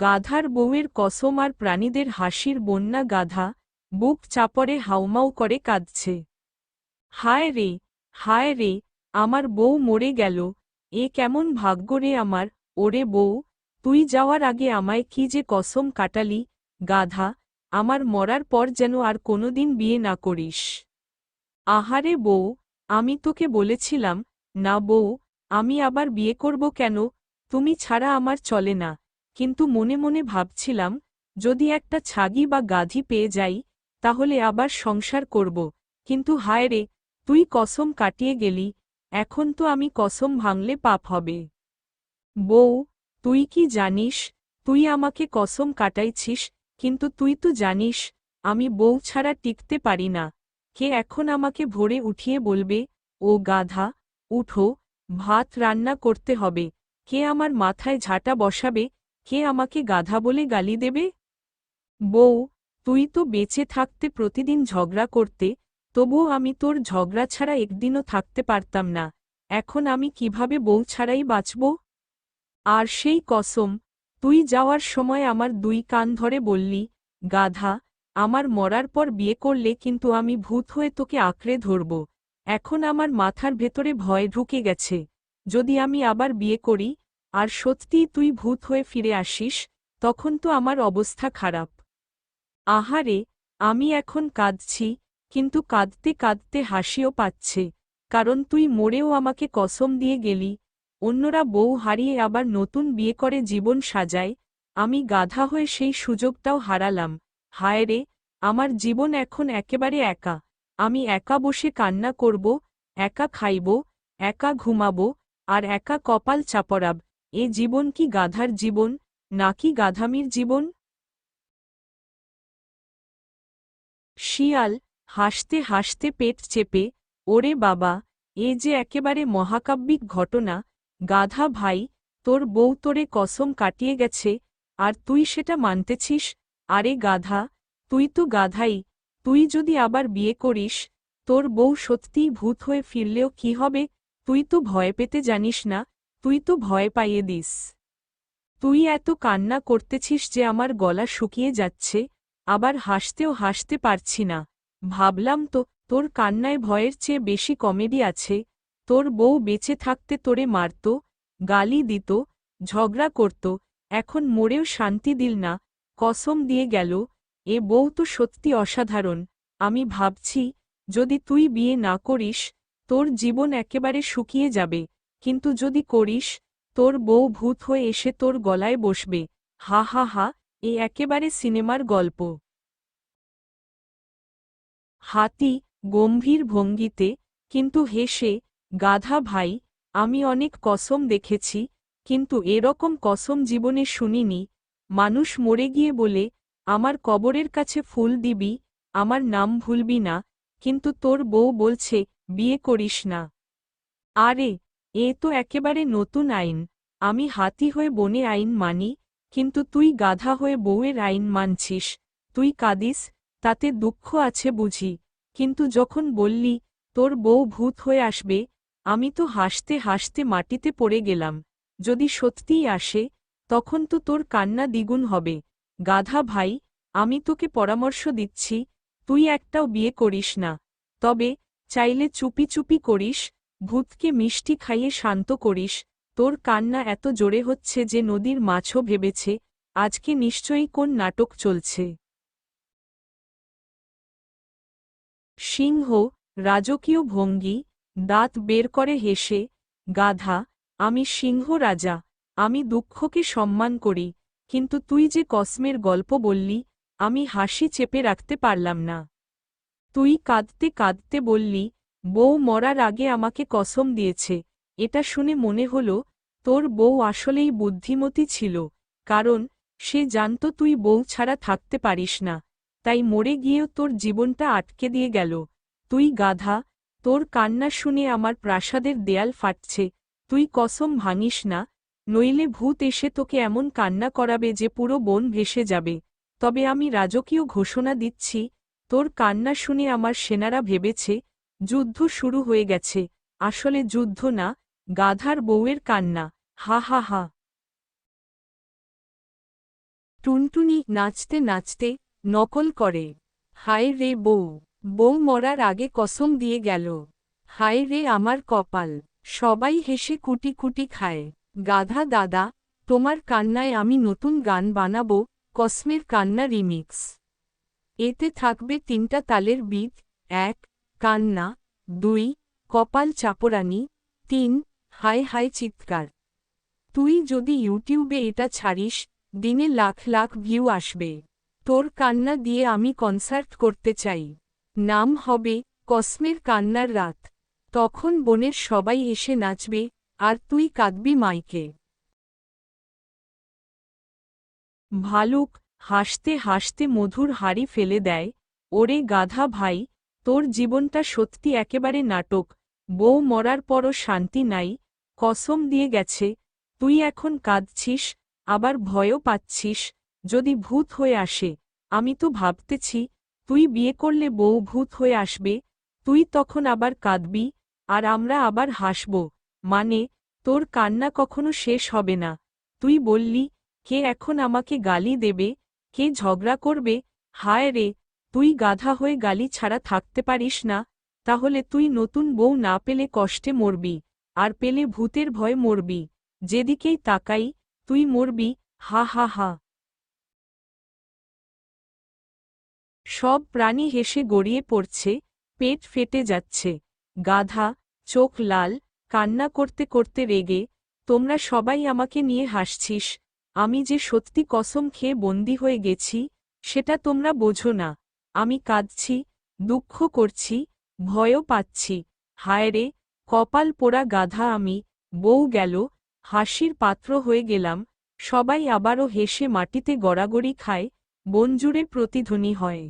গাধার বউয়ের কসম আর প্রাণীদের হাসির বন্যা গাধা, বুক চাপড়ে হাউমাউ করে কাঁদছে। হায় রে হায় রে, আমার বউ মরে গেল, এ কেমন ভাগ্য রে আমার, ওরে বউ, তুই যাওয়ার আগে আমায় কি যে কসম কাটালি, গাধা, আমার মরার পর যেন আর কোনোদিন বিয়ে না করিস। আহারে বউ, আমি তোকে বলেছিলাম, না বউ, আমি আবার বিয়ে করব কেন, তুমি ছাড়া আমার চলে না। কিন্তু মনে মনে ভাবছিলাম, যদি একটা ছাগি বা গাধি পেয়ে যাই, তাহলে আবার সংসার করব। কিন্তু হায় রে, তুই কসম কাটিয়ে গেলি, এখন তো আমি কসম ভাঙলে পাপ হবে। বউ, তুই কি জানিস, তুই আমাকে কসম কাটাইছিস, কিন্তু তুই তো জানিস, আমি বউ ছাড়া টিকতে পারি না। কে এখন আমাকে ভোরে উঠিয়ে বলবে, ও গাধা, উঠো, ভাত রান্না করতে হবে। কে আমার মাথায় ঝাঁটা বসাবে কে আমাকে গাধা বলে গালি দেবে? বউ, তুই তো বেঁচে থাকতে প্রতিদিন ঝগড়া করতে, তবুও আমি তোর ঝগড়া ছাড়া একদিনও থাকতে পারতাম না। এখন আমি কীভাবে বউ ছাড়াই বাঁচব? আর সেই কসম, তুই যাওয়ার সময় আমার দুই কান ধরে বললি, গাধা, আমার মরার পর বিয়ে করলে কিন্তু আমি ভূত হয়ে তোকে আঁকড়ে ধরব। এখন আমার মাথার ভেতরে ভয় ঢুকে গেছে। যদি আমি আবার বিয়ে করি আর সত্যিই তুই ভূত হয়ে ফিরে আসিস, তখন তো আমার অবস্থা খারাপ। আহারে, আমি এখন কাঁদছি, কিন্তু কাঁদতে কাঁদতে হাসিও পাচ্ছে, কারণ তুই মরেও আমাকে কসম দিয়ে গেলি। অন্যরা বউ হারিয়ে আবার নতুন বিয়ে করে জীবন সাজায়, আমি গাধা হয়ে সেই সুযোগটাও হারালাম। হায় রে, আমার জীবন এখন একেবারে একা। আমি একা বসে কান্না করব, একা খাইব, একা ঘুমাব, আর একা কপাল চাপড়াব। এ জীবন কি গাধার জীবন নাকি গাধামির জীবন? শিয়াল, হাসতে হাসতে পেট চেপে, ওরে বাবা, এ যে একেবারে মহাকাব্যিক ঘটনা, গাধা ভাই, তোর বউ তোরে কসম কাটিয়ে গেছে, আর তুই সেটা মানতেছিস? আরে গাধা, তুই তো গাধাই, তুই যদি আবার বিয়ে করিস, তোর বউ সত্যিই ভূত হয়ে ফিরলেও কি হবে? তুই তো ভয় পেতে জানিস না তুই তো ভয় পাইয়ে দিস। তুই এত কান্না করতেছিস যে আমার গলা শুকিয়ে যাচ্ছে, আবার হাসতেও হাসতে পারছি না। ভাবলাম তো, তোর কান্নায় ভয়ের চেয়ে বেশি কমেডি আছে, তোর বউ বেঁচে থাকতে তোরে মারত, গালি দিত, ঝগড়া করত, এখন মরেও শান্তি দিল না, কসম দিয়ে গেল, এ বউ তো সত্যি অসাধারণ, আমি ভাবছি, যদি তুই বিয়ে না করিস, তোর জীবন একেবারে শুকিয়ে যাবে। কিন্তু যদি করিস, তোর বউ ভূত হয়ে এসে তোর গলায় বসবে। হা হা হা, এ একেবারে সিনেমার গল্প। হাতি গম্ভীর ভঙ্গিতে, কিন্তু হেসে গাধা ভাই, আমি অনেক কসম দেখেছি, কিন্তু এরকম কসম জীবনে শুনিনি। মানুষ মরে গিয়ে বলে, আমার কবরের কাছে ফুল দিবি, আমার নাম ভুলবি না, কিন্তু তোর বউ বলছে, বিয়ে করিস না। আরে এ তো একেবারে নতুন আইন। আমি হাতি হয়ে বনে আইন মানি, কিন্তু তুই গাধা হয়ে বউয়ের আইন মানছিস। তুই কাদিস, তাতে দুঃখ আছে বুঝি। কিন্তু যখন বললি, তোর বউ ভূত হয়ে আসবে, আমি তো হাসতে হাসতে মাটিতে পড়ে গেলাম। যদি সত্যিই আসে, তখন তো তোর কান্না দ্বিগুণ হবে। গাধা ভাই, আমি তোকে পরামর্শ দিচ্ছি, তুই একটাও বিয়ে করিস না। তবে, চাইলে চুপি চুপি করিস ভূতকে মিষ্টি খাইয়ে শান্ত করিস, তোর কান্না এত জোরে হচ্ছে যে নদীর মাছও ভেবেছে, আজকে নিশ্চয়ই কোন নাটক চলছে। সিংহ, রাজকীয় ভঙ্গি, দাঁত বের করে হেসে, গাধা, আমি সিংহ রাজা, আমি দুঃখকে সম্মান করি, কিন্তু তুই যে কসমের গল্প বললি, আমি হাসি চেপে রাখতে পারলাম না। তুই কাঁদতে কাঁদতে বললি বউ মরার আগে আমাকে কসম দিয়েছে। এটা শুনে মনে হল, তোর বউ আসলেই বুদ্ধিমতী ছিল, কারণ সে জানত তুই বউ ছাড়া থাকতে পারিস না। তাই মরে গিয়েও তোর জীবনটা আটকে দিয়ে গেল। তুই গাধা, তোর কান্না শুনে আমার প্রাসাদের দেয়াল ফাটছে। তুই কসম ভাঙিস না, নইলে ভূত এসে তোকে এমন কান্না করাবে যে পুরো বন ভেসে যাবে। তবে আমি রাজকীয় ঘোষণা দিচ্ছি, তোর কান্না শুনে আমার সেনারা ভেবেছে যুদ্ধ শুরু হয়ে গেছে। আসলে যুদ্ধ না, গাধার বউয়ের কান্না। হা হা হা। টুনটুনি নাচতে নাচতে নকল করে। হায় রে বউ বউ মরার আগে কসম দিয়ে গেল। হায় রে আমার কপাল, সবাই হেসে কুটি কুটি খায়। গাধা দাদা, তোমার কান্নায় আমি নতুন গান বানাবো, কসমের কান্না রিমিক্স। এতে থাকবে তিনটা তালের বিট, এক কান্না, দুই, কপাল চাপরানি তিন, হায় হায় চিৎকার। তুই যদি ইউটিউবে এটা ছাড়িস, দিনে লাখ লাখ ভিউ আসবে। তোর কান্না দিয়ে আমি কনসার্ট করতে চাই। নাম হবে কসমের কান্নার রাত। তখন বনের সবাই এসে নাচবে, আর তুই কাঁদবি মাইকে। ভালুক হাসতে হাসতে মধুর হাড়ি ফেলে দেয়, ওরে গাধা ভাই তোর জীবনটা সত্যি একেবারে নাটক। বউ মরার পরও শান্তি নাই, কসম দিয়ে গেছে। তুই এখন কাঁদছিস, আবার ভয়ও পাচ্ছিস। যদি ভূত হয়ে আসে, আমি তো ভাবতেছি, তুই বিয়ে করলে বউ ভূত হয়ে আসবে, তুই তখন আবার কাঁদবি, আর আমরা আবার হাসব। মানে তোর কান্না কখনো শেষ হবে না। তুই বললি, কে এখন আমাকে গালি দেবে, কে ঝগড়া করবে? হায় রে তুই গাধা হয়ে গালি ছাড়া থাকতে পারিস না, তাহলে তুই নতুন বউ না পেলে কষ্টে মরবি, আর পেলে ভূতের ভয় মরবি, যেদিকেই তাকাই, তুই মরবি, হা হা হা। সব প্রাণী হেসে গড়িয়ে পড়ছে, পেট ফেটে যাচ্ছে, গাধা, চোখ লাল, কান্না করতে করতে রেগে, তোমরা সবাই আমাকে নিয়ে হাসছিস, আমি যে সত্যি কসম খেয়ে বন্দি হয়ে গেছি, সেটা তোমরা বোঝো না। আমি কাঁদছি, দুঃখ করছি, ভয়ও পাচ্ছি। হায় রে, কপাল পোড়া গাধা আমি, বউ গেল, হাসির পাত্র হয়ে গেলাম, সবাই আবারও হেসে মাটিতে গড়াগড়ি খায়, বনজুড়ে প্রতিধ্বনি হয়।